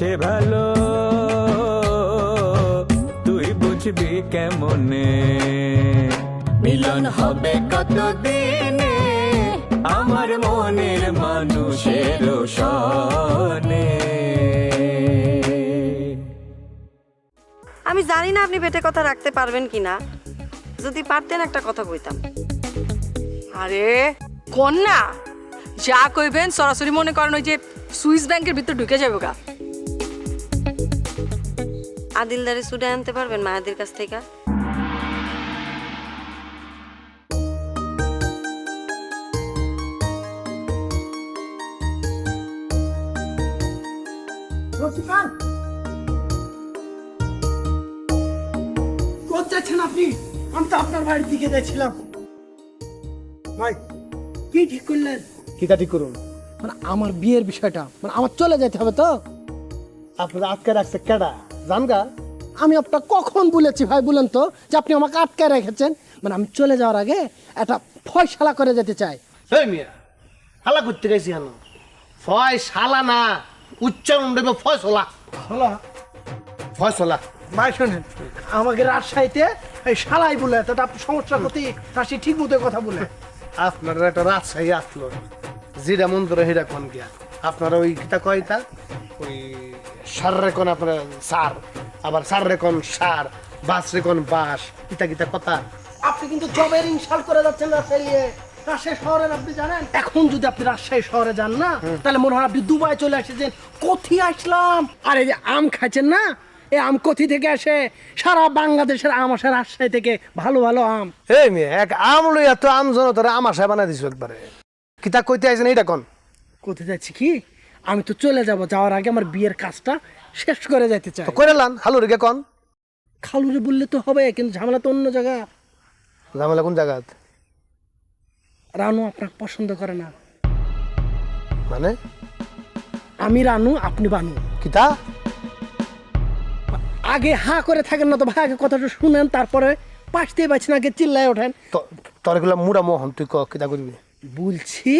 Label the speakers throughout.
Speaker 1: সে ভালো। তুই বুঝবি কেমনে? মিলন হবে কতদিনে? আমার মনের মানুষের সনে
Speaker 2: আমি জানি না আপনি পেটে কথা রাখতে পারবেন কিনা। যদি পারতেন একটা কথা কইতাম।
Speaker 3: আরে কন্যা! যা কইবেন সরাসরি মনে করেন ওই যে সুইস ব্যাংকের ভিতর ঢুকে যাবে গা।
Speaker 2: আদিলদারে সুডে আনতে পারবেন মায়াদের কাছ থেকে?
Speaker 4: যাচ্ছেন আপনি? আমি তো আপনার বাড়ির দিকে যাচ্ছিলাম ভাই কি ঠিক করলেন?
Speaker 5: ঠিক করুন।
Speaker 4: মানে আমার বিয়ের বিষয়টা মানে আমার চলে যেতে হবে তো?
Speaker 5: আপনারা আটকে রাখছে কেডা? জানগা
Speaker 4: আমি আপনার কখন বলেছি ভাই বলেন তো যে আপনি আমাকে আটকে রেখেছেন? মানে আমি চলে যাওয়ার আগে একটা ফয়সালা করে যেতে চাই।
Speaker 5: এই মিয়া হালা করতে গেছি কেন? ফয় শালা না উচ্চারণ দেবে ফয়সলা।
Speaker 4: হলো
Speaker 5: ফয়সলা।
Speaker 4: ভাই শোনেন আমাকে রাজশাহীতে এই শালাই বলে তো আপনি সমস্যা ক্ষতি রাশি ঠিক মতো কথা বলে।
Speaker 5: আপনার একটা রাজশাহী আসলো। যেটা মন ধরে সেটা কোন গিয়া? আপনারা ওই কিতা কয়টা ওই সার রে কোন আপনার সার আবার সার রে সার বাস রে কোন বাস কিতা কিতা কথা।
Speaker 4: আপনি কিন্তু জবের ইনশাল করে যাচ্ছেন রাজশাহী রাজশাহী শহরে আপনি জানেন? এখন যদি আপনি রাজশাহী শহরে যান না তাহলে মনে হয় আপনি দুবাই চলে এসেছেন। কোথি আসলাম? আর এই যে আম খাচ্ছেন না? এই আম কোথি থেকে আসে? সারা বাংলাদেশের আম আসে রাজশাহী থেকে। ভালো ভালো আম।
Speaker 5: এই মেয়ে এক আম লইয়া তো আম জনতারে আমার সাহেব বানাই দিছো একবারে। কিতা কইতে আইছেন এইটা কোন?
Speaker 4: কোথায় যাচ্ছি কি? আমি তো চলে যাব যাওয়ার আগে আমার বিয়ের কাজটা শেষ করে যেতে চাই।
Speaker 5: তো কইরা লান হালু রেগে কোন।
Speaker 4: খালুরে বললে তো হবে কিন্তু ঝামেলা তো অন্য জায়গা।
Speaker 5: ঝামেলা কোন জায়গাত
Speaker 4: রানু আপনাকে পছন্দ করে না।
Speaker 5: মানে?
Speaker 4: আমি রানু আপনি বানু।
Speaker 5: কিতা
Speaker 4: আগে হা করে থাকেন না তো ভাই আগে কথাটা শুনেন তারপরে পাশ দিয়ে পাচ্ছেন আগে চিল্লায় ওঠেন।
Speaker 5: তোর এগুলা মুড়া মোহন তুই ক কিতা করবি
Speaker 4: বলছি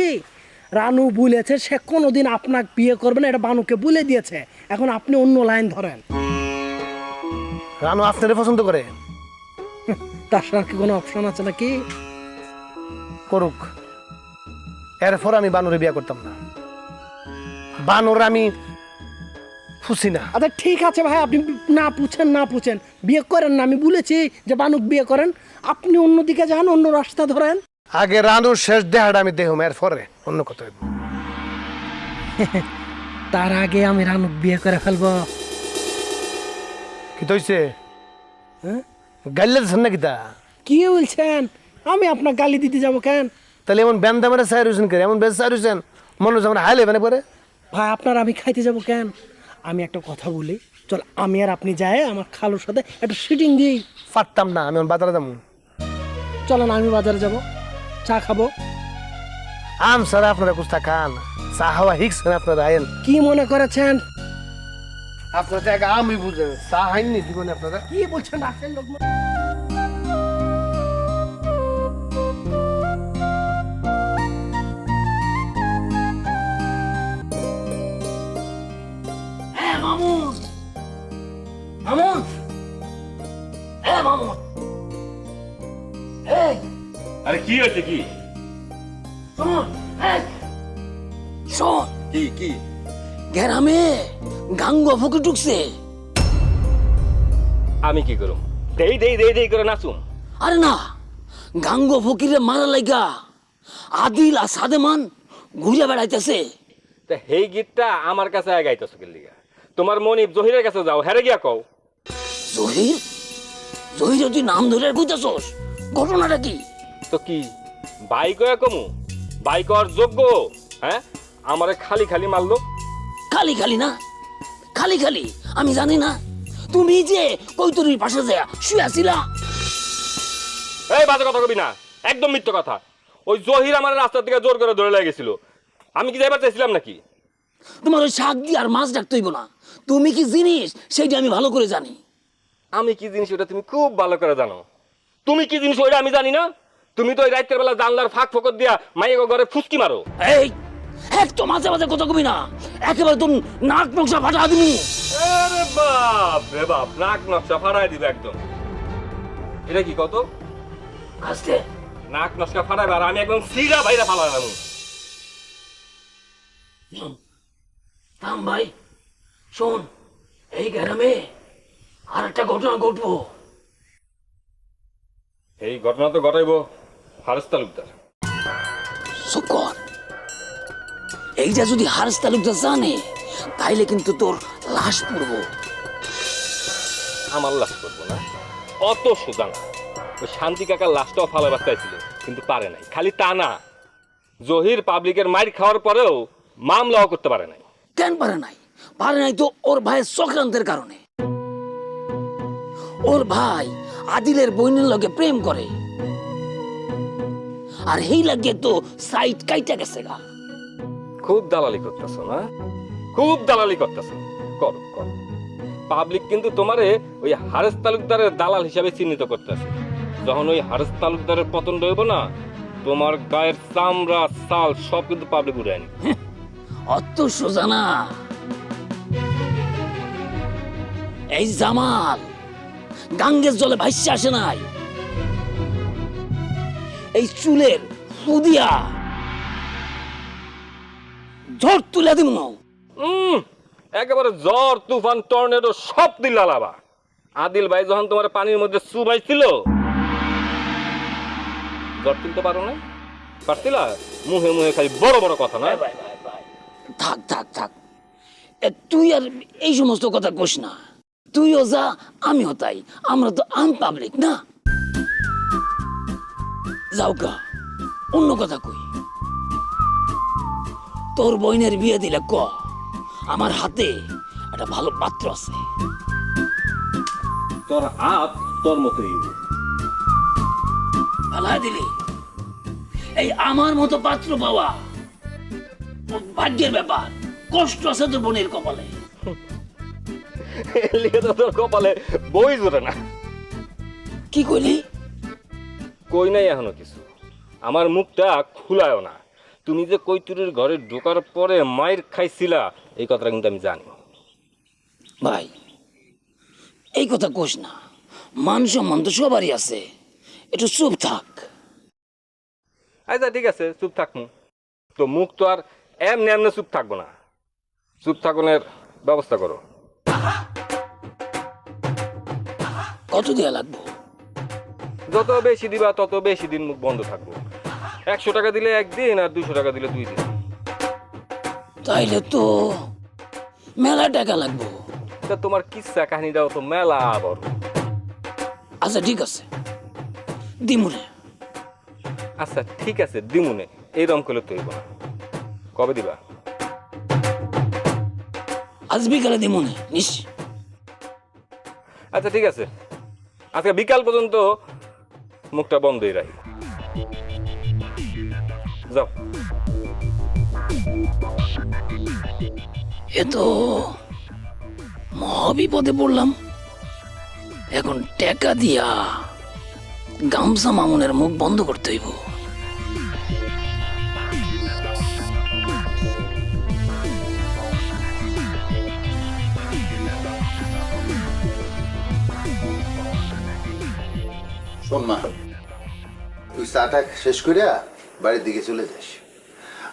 Speaker 4: রানু বলেছে সে কোনোদিন আপনাকে বিয়ে করবে না এটা বানুকে বলে দিয়েছে। এখন আপনি অন্য লাইন ধরেন।
Speaker 5: রানু আপনারে পছন্দ করে।
Speaker 4: তার সাথে কি কোনো অপশন আছে নাকি?
Speaker 5: করুক। এরপর আমি বানুরে বিয়ে করতাম না। বানর আমি খুশি না।
Speaker 4: আচ্ছা ঠিক আছে ভাই আপনি না পুছেন না পুছেন। বিয়ে করেন না আমি বলেছি যে বানুক বিয়ে করেন। আপনি অন্যদিকে যান অন্য রাস্তা ধরেন।
Speaker 5: আগে রানুর শেষ দেহাটা আমি দেহম এরপরে অন্য কথা
Speaker 4: তার আগে আমি রানুক বিয়ে করে ফেলব।
Speaker 5: কি তৈছে গাইলে দিচ্ছেন না কিতা
Speaker 4: কি বলছেন? আমি আপনার গালি দিতে যাব কেন?
Speaker 5: তাহলে এমন ব্যান দামের চাই রয়েছেন কে এমন বেশ চাই রয়েছেন মনে হচ্ছে আমরা হাইলে মানে পরে।
Speaker 4: ভাই আপনার আমি খাইতে যাব কেন? আমি একটা কথা বলি চল আমি আর আপনি যাই আমার খালুর সাথে একটা সিটিং দিই।
Speaker 5: পারতাম না আমি বাজারে যাব।
Speaker 4: চলেন আমি বাজারে যাব। চা খাব?
Speaker 5: আম স্যার আপনারা কুস্তা খান। চা হাওয়া হিকছেন আপনারা আইন
Speaker 4: কি মনে করেছেন?
Speaker 5: আপনারা আমি চা হাইননি জীবনে আপনারা?
Speaker 4: কি বলছেন? আসেন লোক
Speaker 6: আরে কি হয়েছে কি?
Speaker 7: শোন
Speaker 6: কি কি?
Speaker 7: গ্রামে গাঙ্গ ফুকে ঢুকছে।
Speaker 6: আমি কি করুম? দেই দেই দেই দেই করে নাচুম।
Speaker 7: আরে না গাঙ্গ ফকিরে মারা লাগা আদিল আর সাদেমান ঘুরে বেড়াইতেছে।
Speaker 6: তা হেই গীতটা আমার কাছে গাইতেছ কি লিগা? তোমার মনিব জহিরের কাছে যাও হেরে গিয়া কও।
Speaker 7: জহির? জহির তুই নাম ধরে কইতেছস ঘটনাটা কি?
Speaker 6: তো কি? ভাই কয়া কমু বাইক হওয়ার যোগ্য? হ্যাঁ? আমারে খালি খালি মারলো।
Speaker 7: খালি খালি না? খালি খালি? আমি জানি না। তুমি যে কৈতরীর পাশে যায় শুয়ে আছিলা।
Speaker 6: এই বাজে কথা কবি না। একদম মিথ্যে কথা। ওই জহির আমার রাস্তা থেকে জোর করে ধরে লেগেছিল আমি কি যাইবার চাইছিলাম নাকি?
Speaker 7: তোমার ওই শাক দিয়ে আর মাছ ডাকতে হইব না। তুমি কি জিনিস? সেইটা আমি ভালো করে জানি।
Speaker 6: আমি কি জিনিস ওটা তুমি খুব ভালো করে জানো। তুমি কি জিনিস ওইটা আমি জানি না? তুমি তো ওই রাতের বেলা জানলার ফাঁক ফকর দিয়া মাইয়ের ঘরে ফুসকি মারো।
Speaker 7: এই একটু মাঝে মাঝে কথা কবি না। একেবারে তুমি নাক নকশা ফাটা দিবি।
Speaker 6: আরে বাপ রে বাপ নাক নকশা ফাড়াই দিবে একদম। এটা কি কত?
Speaker 7: আস্তে
Speaker 6: নাক নকশা ফাড়াইবে আর আমি একদম সিরা বাইরে ফালাইলাম
Speaker 7: থাম ভাই শোন এই গ্রামে আর একটা ঘটনা ঘটবো।
Speaker 6: এই ঘটনা তো ঘটাইবো। হারেস তালুকদার।
Speaker 7: শুকর এইটা যদি হারেস তালুকদার জানে তাইলে কিন্তু তোর লাশ পড়ব।
Speaker 6: আমার লাশ করব না। অত সোজা না। ওই শান্তি কাকার লাশটাও ফালাবার চাইছিল কিন্তু পারে নাই। খালি তা না। জহির পাবলিকের মাইর খাওয়ার পরেও মামলাও করতে পারে নাই।
Speaker 7: কেন পারে নাই? পারে নাই তো ওর ভাইয়ের চক্রান্তের কারণে। ওর ভাই আদিলের বইনের লগে প্রেম করে। আর হেই লাগে তো সাইট কাইটা গেছে গা।
Speaker 6: খুব দালালি করতেছ না? খুব দালালি করতেছ। কর কর। পাবলিক কিন্তু তোমারে ওই হারেস তালুকদারের দালাল হিসাবে চিহ্নিত করতেছে। যখন ওই হারেস তালুকদারের পতন রইব না তোমার গায়ের চামড়া সাল সব কিন্তু পাবলিক উড়ে আনি
Speaker 7: অত সোজা না। এই জামাল গাঙ্গের জলে ভাসছে আসে নাই। এই চুলের ফুদিয়া ঝড় তুলে দিব
Speaker 6: একেবারে জ্বর তুফান টর্নেডো সব দিল আদিল ভাই যখন তোমার পানির মধ্যে চুবাইছিল জ্বর তুলতে পারো না পারছিলা মুহে মুহে খালি বড় বড় কথা না?
Speaker 7: থাক থাক থাক। এ, তুই আর এই সমস্ত কথা কোস না। তুইও যা আমিও তাই। আমরা তো আম পাবলিক না? যাও গা অন্য কথা কই। তোর বইনের বিয়ে দিলে ক আমার হাতে একটা ভালো পাত্র আছে।
Speaker 6: তোর হাত তোর মতোই
Speaker 7: ভালো দিলি? এই আমার মতো পাত্র পাওয়া ভাগ্যের ব্যাপার কষ্ট আছে তোর বোনের কপালে।
Speaker 6: তো তোর কপালে বই জোরে না।
Speaker 7: কি কইলি?
Speaker 6: কই নাই এখনও কিছু? আমার মুখটা খুলায়ও না। তুমি যে কৈতুরের ঘরে ঢোকার পরে মায়ের খাইছিলা এই কথাটা কিন্তু আমি জানি।
Speaker 7: ভাই এই কথা কোস না। মান সম্মান তো সবারই আছে। একটু চুপ থাক।
Speaker 6: আচ্ছা ঠিক আছে চুপ থাকব তো মুখ তো আর এমনি এমনি চুপ থাকব না। চুপ থাকনের ব্যবস্থা করো।
Speaker 7: কত দেয়া লাগবো?
Speaker 6: যত বেশি দিবা তত বেশি দিন মুখ বন্ধ থাকব। একশো টাকা দিলে একদিন আর দুশো টাকা দিলে দুই দিন।
Speaker 7: তাইলে তো মেলা টাকা লাগবো।
Speaker 6: তা তোমার কিসা কাহিনীটাও তো মেলা বড়।
Speaker 7: আচ্ছা ঠিক আছে। দিমুনে।
Speaker 6: আচ্ছা ঠিক আছে দিমুনে। এইরকম করলে তৈব না। কবে দিবা?
Speaker 7: আজ বিকালে দিমুনে নিস
Speaker 6: আচ্ছা ঠিক আছে। আজকে বিকাল পর্যন্ত মুখটা বন্ধই রাখি। যাও।
Speaker 7: এ তো মহাবিপদে পড়লাম। এখন টেকা দিয়া গামছা মামুনের মুখ বন্ধ করতে হইব।
Speaker 8: শোন মা তুই চাটা শেষ করিয়া বাড়ির দিকে চলে যাস।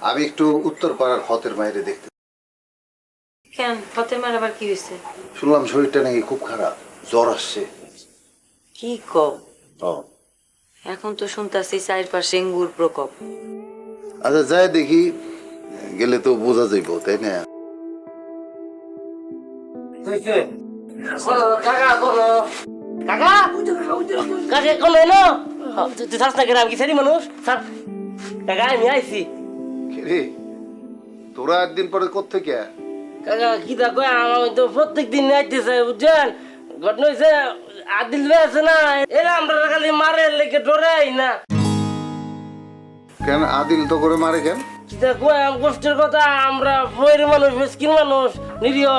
Speaker 8: আমি একটু উত্তর পাড়ার হতের মায়েরে দেখতে
Speaker 2: কেন? ফতের মার আবার কি হয়েছে?
Speaker 8: শুনলাম শরীরটা নাকি খুব খারাপ জ্বর আসছে।
Speaker 2: কি কও?
Speaker 8: ও।
Speaker 2: এখন তো শুনতাছি চারপাশে এঙ্গুর প্রকোপ।
Speaker 8: আচ্ছা যাই দেখি গেলে তো বোঝা যাইব তাই না?
Speaker 9: কাকা কাকে কোন এলো তুই থাকস না কেন আমি কি মানুষ থাক। কাকা আমি আইছি।
Speaker 8: রে তোরা একদিন পরে কোথেকে
Speaker 9: কাকা কি দেখো আমি তো প্রত্যেক দিন চাই বুঝছেন? ঘটনা হয়েছে আদিল ভাই আছে না এরা আমরা খালি মারে লেগে ডরাই না।
Speaker 8: কেন আদিল তো করে মারে কেন?
Speaker 9: কি দেখো কষ্টের কথা আমরা বইয়ের মানুষ মিসকিন মানুষ নিরীহ।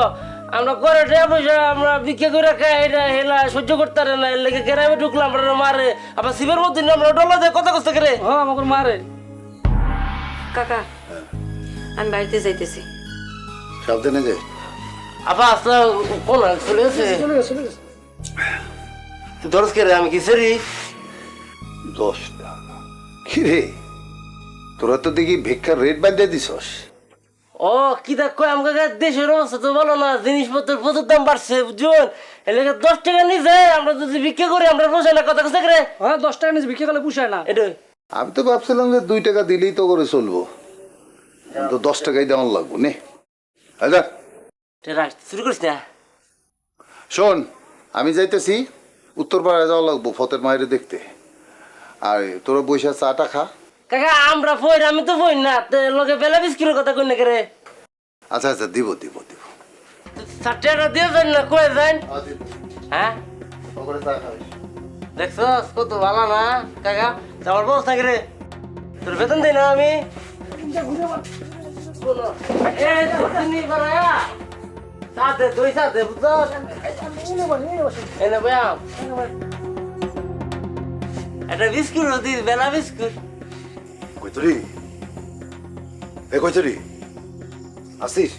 Speaker 9: আমরা করে টাকা পয়সা আমরা বিক্রি করে খাই এটা হেলা সহ্য করতে পারে না লেগে গ্রামে ঢুকলাম আমরা মারে। আবার শিবের মধ্যে আমরা ডলা দেয় কথা কষ্ট করে? হ্যাঁ আমাকে মারে।
Speaker 2: কাকা আমি বাড়িতে যাইতেছি।
Speaker 8: সাবধানে যে
Speaker 9: আপা আসলে কোন চলে গেছে? ধরস কে রে আমি কি সেরি?
Speaker 8: দশ টাকা কি রে? তোরা তো দেখি ভিক্ষার রেট বাদ দিয়ে দিছস।
Speaker 9: ও কি দেখো আমাকে দেশের অবস্থা তো বলো না জিনিসপত্রের প্রচুর দাম বাড়ছে বুঝুন এলাকা দশ টাকা নিয়ে যায় আমরা যদি বিক্রি করি আমরা পোষায় না কথা কথা করে
Speaker 4: হ্যাঁ দশ টাকা নিচে বিক্রি করলে পুষায় না।
Speaker 9: এটাই।
Speaker 8: আমি তো ভাবছিলাম যে দুই টাকা দিলেই তো করে চলবো। তো দশ টাকাই দেওয়ার লাগবো নে। হাজার
Speaker 9: শুরু করিস না।
Speaker 8: শোন আমি যাইতেছি উত্তর উত্তরপাড়ায় যাওয়া লাগবো ফতের মায়ের দেখতে। আর তোরা বৈশা চাটা খা।
Speaker 9: কাকা আমরা ফইর আমি তো ফইর না। তো লোকে বেলা বিস্কিটের কথা কই না করে
Speaker 8: আচ্ছা আচ্ছা দিব দিব দিব।
Speaker 9: ষাটটা দিয়ে যান না কয়ে যান হ্যাঁ? দেখছ কত ভালো না কাকা? যাওয়ার ব্যবস্থা করে তোর বেতন দিই না আমি। সাথে দুই সাথে বুঝছ একটা বিস্কুট বেলা বিস্কুট।
Speaker 8: কইতরি এ কইতরি আসিস?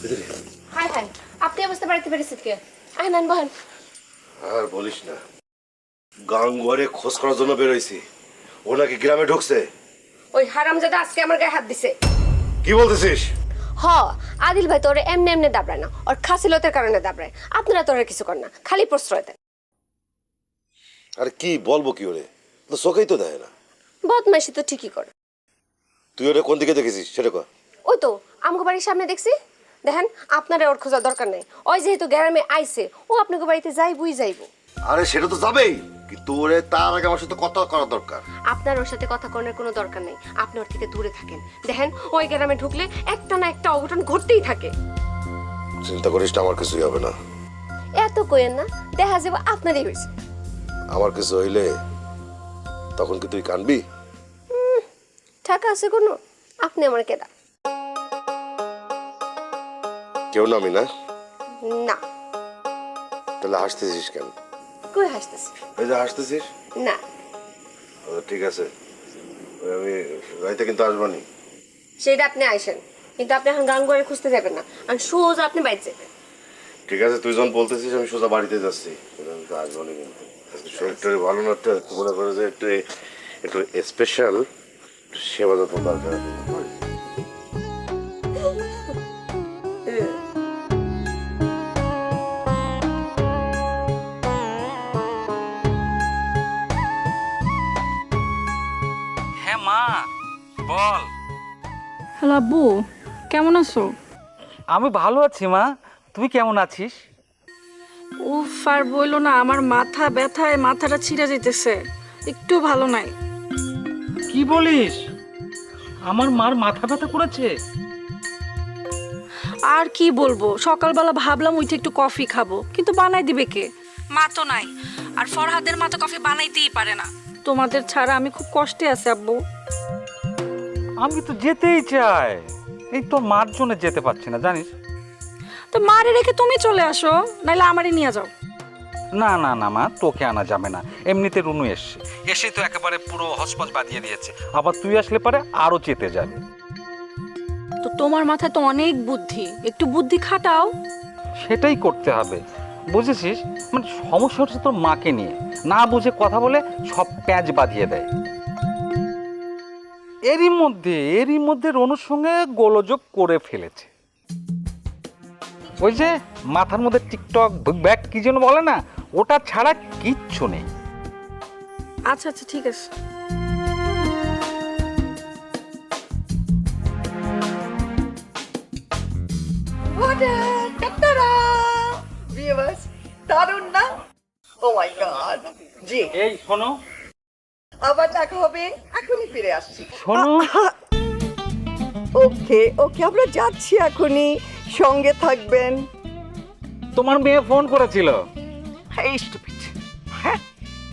Speaker 8: কইতরি
Speaker 10: হাই হাই। আপনি অবস্থা বাড়িতে পেরেছেন কে? আয় নেন বহেন।
Speaker 11: আর বলিস না। গাঙ্গুয়ারে খোঁজ করার জন্য বেরোইছি। ও নাকি গ্রামে ঢুকছে।
Speaker 10: ওই হারামজাদা আজকে আমার গায়ে হাত দিছে।
Speaker 11: কি বলতেছিস?
Speaker 10: হ আদিল ভাই তোরে এমনি এমনি দাবড়ায় না। ওর খাসিলতের কারণে দাবড়ায়। আপনারা তোরে কিছু কর না। খালি প্রশ্রয় দেন।
Speaker 11: আরে কি বলব কি ওরে? তো চোখেই তো দেয় না।
Speaker 10: বদমাইশি তো ঠিকই করে।
Speaker 11: তুই ওরে কোন দিকে দেখেছিস? সেটা কর
Speaker 10: ওই তো আমগো বাড়ির সামনে দেখছি। দেখেন আপনার ওর খোঁজার দরকার নেই। ওই যেহেতু গ্রামে আইছে ও আপনাকে বাড়িতে যাইবই যাইব।
Speaker 11: আরে সেটা তো যাবেই। কিন্তু ওরে তার আগে আমার সাথে কথা করা দরকার।
Speaker 10: আপনার ওর সাথে কথা করার কোনো দরকার নেই। আপনি ওর থেকে দূরে থাকেন। দেখেন ওই গ্রামে ঢুকলে একটা না একটা অঘটন ঘটতেই থাকে।
Speaker 11: চিন্তা করিস না আমার কিছুই হবে না।
Speaker 10: এত কইেন না দেখা যাবে আপনারই হয়েছে।
Speaker 11: আমার কিছু হইলে তখন কি তুই কানবি?
Speaker 10: টাকা আছে কোনো আপনি আমার কেডা
Speaker 11: কেউ নামি না
Speaker 10: না।
Speaker 11: তাহলে হাসতেছিস কেন?
Speaker 10: কই হাসতেছি?
Speaker 11: এই যে হাসতেছিস?
Speaker 10: না।
Speaker 11: ও, ঠিক আছে। আমি রাইতে কিন্তু আসবানি
Speaker 10: সেটা আপনি আইসেন। কিন্তু আপনি এখন গান করে খুঁজতে যাবেন না। আর সোজা আপনি বাইরে যাবেন।
Speaker 11: ঠিক আছে তুই যখন বলতেছিস আমি সোজা বাড়িতে যাচ্ছি। আমি আসবানি কিন্তু। শরীরটা ভালো না তো মনে করে যে একটু একটু স্পেশাল সেবা যত্ন দরকার
Speaker 6: হ্যাঁ মা বল।
Speaker 12: হ্যালো আব্বু কেমন আছো?
Speaker 13: আমি ভালো আছি মা তুই কেমন আছিস?
Speaker 12: উফ আর বইলো না আমার মাথা ব্যথায় মাথাটা ছিঁড়ে যেতেছে। একটু ভালো নাই।
Speaker 13: কি বলিস? আমার মার মাথা ব্যথা করেছে?
Speaker 12: আর কি বলব সকালবেলা ভাবলাম উঠে একটু কফি খাব কিন্তু বানাই দিবে কে? মা তো নাই আর ফরহাদের মা তো কফি বানাইতেই পারে না। তোমাদের ছাড়া আমি খুব কষ্টে আছি আব্বু।
Speaker 13: আমি তো যেতেই চাই। এই তোর মার জন্য যেতে পারছি না জানিস?
Speaker 12: তো মারে রেখে তুমি চলে আসো নাহলে আমারই নিয়ে যাও।
Speaker 13: না না না মা তোকে আনা যাবে না। এমনিতে রুনু এসছে। এসে তো একেবারে পুরো হসপস বাঁধিয়ে দিয়েছে। আবার তুই আসলে পরে আরও চেতে যাবে।
Speaker 12: তো তোমার মাথায় তো অনেক বুদ্ধি। একটু বুদ্ধি খাটাও।
Speaker 13: সেটাই করতে হবে। বুঝেছিস? মানে সমস্যা হচ্ছে তোর মাকে নিয়ে। না বুঝে কথা বলে সব প্যাঁচ বাঁধিয়ে দেয়। এরই মধ্যে এরই মধ্যে রনুর সঙ্গে গোলযোগ করে ফেলেছে। ওই যে মাথার মধ্যে টিকটক ব্যাগ কি যেন বলে না ওটা ছাড়া কিচ্ছু নেই।
Speaker 12: আচ্ছা আচ্ছা ঠিক আছে।
Speaker 14: দারুণ না? ও মাই গড জি।
Speaker 13: এই শোনো।
Speaker 14: আবার দেখা হবে। এখনই ফিরে আসছি।
Speaker 13: শোনো।
Speaker 14: ওকে ওকে আমরা যাচ্ছি এখনই। সঙ্গে থাকবেন।
Speaker 13: তোমার মেয়ে ফোন করেছিল।
Speaker 14: এই স্টুপিড হ্যাঁ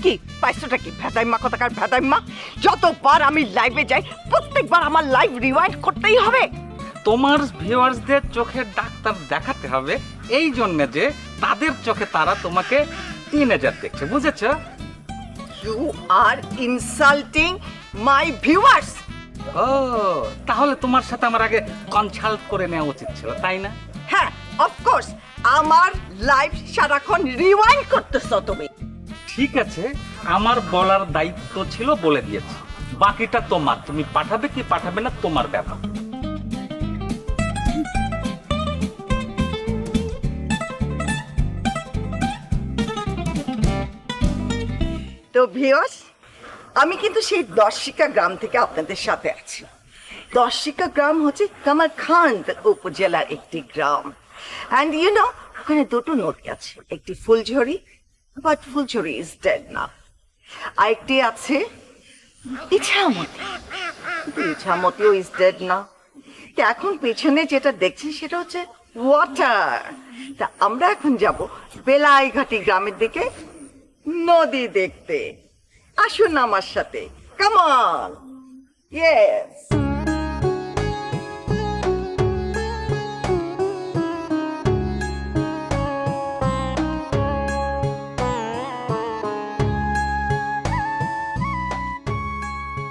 Speaker 14: কি পাইছোটা কি? ভেদাইমা কথাকার ভেদাইমা যতবার আমি লাইভে যাই প্রত্যেকবার আমার লাইভ রিওয়াইন্ড করতেই হবে।
Speaker 13: তোমার ভিউয়ার্সদের চোখে ডাক্তার দেখাতে হবে এই জন্য যে তাদের চোখে তারা তোমাকে টিনেজার দেখছে বুঝেছ?
Speaker 14: You are insulting my viewers
Speaker 13: ও তাহলে তোমার সাথে আমার আগে কনসাল্ট করে নেওয়া উচিত ছিল তাই না?
Speaker 14: হ্যাঁ অফকোর্স আমার লাইফ সারাক্ষণ রিওয়াইন্ড করতেছো তুমি।
Speaker 13: ঠিক আছে আমার বলার দায়িত্ব ছিল বলে দিয়েছি। বাকিটা তোমার তুমি পাঠাবে কি পাঠাবে না তোমার ব্যাপার।
Speaker 14: তো ভিওস আমি কিন্তু সেই দর্শিকা গ্রাম থেকে আপনাদের সাথে আছি। দর্শিকা গ্রাম হচ্ছে কামারখান্দ উপজেলার একটি গ্রাম। অ্যান্ড ইউ নো ওখানে দুটো নদী আছে, একটি Phuljhuri but Phuljhuri is dead না আরেকটি আছে ইছামতি। ইছামতিও ইজ ডেড না এখন পেছনে যেটা দেখছেন সেটা হচ্ছে ওয়াটার তা আমরা এখন যাব বেলাইঘাটি গ্রামের দিকে নদী দেখতে। আসুন আমার সাথে। কামান ইয়েস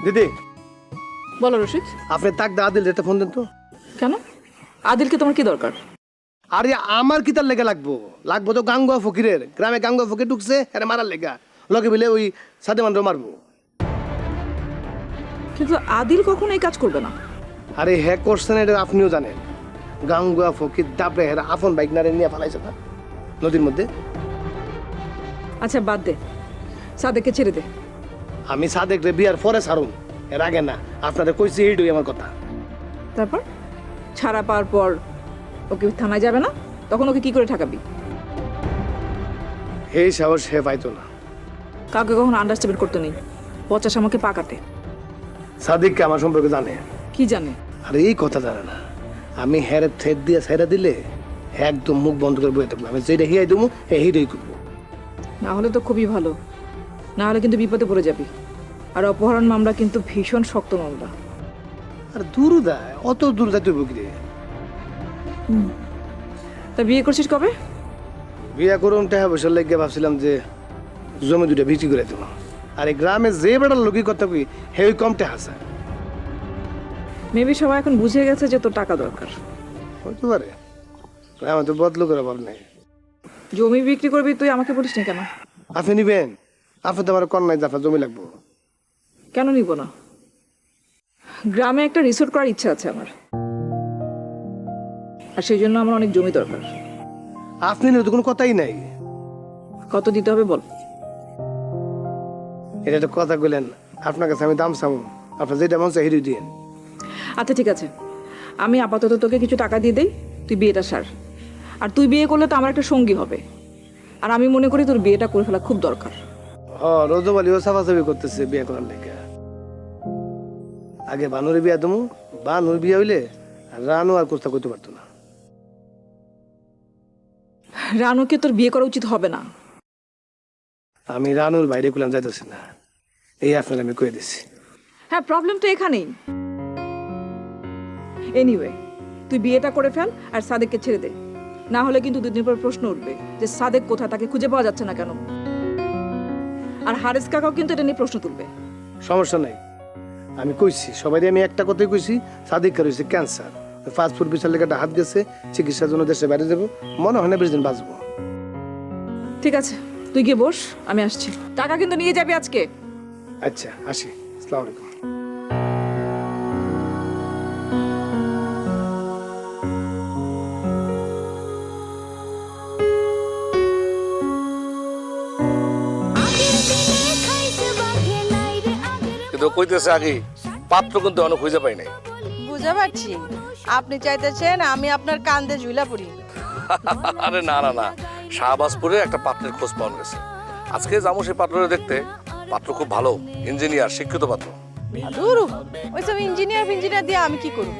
Speaker 15: দিদি।
Speaker 12: বলো রশিদ।
Speaker 15: আপনি তাক দা আদিল যেতে ফোন দেন তো।
Speaker 12: কেন? আদিলকে তোমার কি দরকার?
Speaker 15: আরে আমার কি তার লেগে লাগবো? লাগবো তো গাঙ্গুয়া ফকিরের। গ্রামে গাঙ্গুয়া ফকির ঢুকছে এটা মারার লেগা। লগে মিলে ওই সাদে মান্ড মারবো।
Speaker 12: কিন্তু আদিল কখনো এই কাজ করবে না।
Speaker 15: আরে হ্যাঁ করছেন এটা আপনিও জানেন। গাঙ্গুয়া ফকির দাবড়ে হেরা আপন বাইক নারে নিয়ে ফেলাইছে না। নদীর মধ্যে।
Speaker 12: আচ্ছা বাদ দে। সাদেককে ছেড়ে দে।
Speaker 15: আমি সাদেক রে বিয়ার পরে ছাড়ুন এর আগে না আপনাদের কইছি এইটুই আমার কথা।
Speaker 12: তারপর? ছাড়া পাওয়ার পর ওকে থানায় যাবে না? তখন ওকে কি করে ঠাকাবি?
Speaker 15: এই সাহস হে পাইতো না।
Speaker 12: কাউকে কখনো আন্ডারস্ট্যান্ড করতে নেই। পচাশ আমাকে পাকাতে।
Speaker 15: সাদিককে আমার সম্পর্কে জানে।
Speaker 12: কি জানে?
Speaker 15: আর এই কথা জানে না। আমি হেরে থেদ দিয়ে ছেড়ে দিলে একদম মুখ বন্ধ করে বয়ে থাকব। আমি যেটা হিয়াই দেবো হে করব।
Speaker 12: না হলে তো খুবই ভালো। না হলে কিন্তু বিপদে পড়ে যাবি। আর অপহরণ মামলা কিন্তু ভীষণ শক্ত মামলা।
Speaker 15: আর দূর দেয় অত দূর যাইতে হইব কি রে?
Speaker 12: তা বিয়ে করছিস কবে?
Speaker 15: বিয়ে করুন টাকা পয়সার লেগে ভাবছিলাম যে জমি দুটা বিক্রি করে দেবো। আর এই গ্রামে যে বেড়ার লোকই কথা কই হে ওই কম টাকা আছে
Speaker 12: মেবি সবাই এখন বুঝে গেছে যে তোর টাকা দরকার।
Speaker 15: হইতে পারে। আমার তো বদলো করে ভাব নেই।
Speaker 12: জমি বিক্রি করবি তুই আমাকে বলিস না কেন?
Speaker 15: আপনি নিবেন? আপনি তো আমার কন্যায় জাফা জমি লাগবো।
Speaker 12: কেন নিব না? গ্রামে একটা রিসোর্ট করার ইচ্ছা আছে আমার। আর সেই জন্য আমার অনেক জমি দরকার।
Speaker 15: আপনি নিলে তো কোনো কথাই নাই।
Speaker 12: কত দিতে হবে বল।
Speaker 15: এটা একটা কথা কইলেন আপনার কাছে আমি দাম চামু। আপনার যেটা মন চাই হিরো দিন
Speaker 12: আচ্ছা ঠিক আছে। আমি আপাতত তোকে কিছু টাকা দিয়ে দেই তুই বিয়েটা সার। আর তুই বিয়ে করলে তো আমার একটা সঙ্গী হবে। আর আমি মনে করি তোর বিয়েটা করে ফেলা খুব দরকার।
Speaker 15: ও হ রোজবালিও সাফাসাফি করতেছে বিয়ে করার লেগে। আগে বানুরে বিয়া দেবো বানুর বিয়া হইলে রানু আর কোথা করতে পারতো না।
Speaker 12: রানুকে তোর বিয়ে করা উচিত হবে না।
Speaker 15: আমি রানুর বাইরে কুলাম যাইতেছি না। এই আপনার আমি কয়ে দিছি।
Speaker 12: হ্যাঁ প্রবলেম তো এখানেই। এনিওয়ে তুই বিয়েটা করে ফেল আর সাদেককে ছেড়ে দে। না হলে কিন্তু দুদিন পর প্রশ্ন উঠবে যে সাদেক কোথায় তাকে খুঁজে পাওয়া যাচ্ছে না কেন? আর হারেস কাকাও কিন্তু এটা নিয়ে প্রশ্ন তুলবে।
Speaker 15: সমস্যা নাই। আমি কইছি সবাই আমি একটা কথাই কইছি সাদিক হয়েছে ক্যান্সার ফাস্টফুড বিচার লেগে একটা হাত গেছে চিকিৎসার জন্য দেশে বাইরে যাব। মনে হয় না বেশি দিন বাঁচবো।
Speaker 12: ঠিক আছে। তুই গিয়ে বস আমি আসছি। টাকা কিন্তু নিয়ে যাবি আজকে।
Speaker 15: আচ্ছা আসি। আসসালামু আলাইকুম
Speaker 11: কিন্তু কইতেছে আগে পাত্র কিন্তু অনেক খুঁজে পাই নাই।
Speaker 2: বুঝতে পারছি। আপনি চাইতেছেন আমি আপনার কান্দে ঝুলা পড়ি।
Speaker 11: আরে না না না। শাহবাজপুরে একটা পাত্রের খোঁজ পাওয়া গেছে। আজকে যাব সেই পাত্রটা দেখতে। পাত্র খুব ভালো, ইঞ্জিনিয়ার, শিক্ষিত পাত্র।
Speaker 2: ইঞ্জিনিয়ার ইঞ্জিনিয়ার দিয়ে আমি কি করব?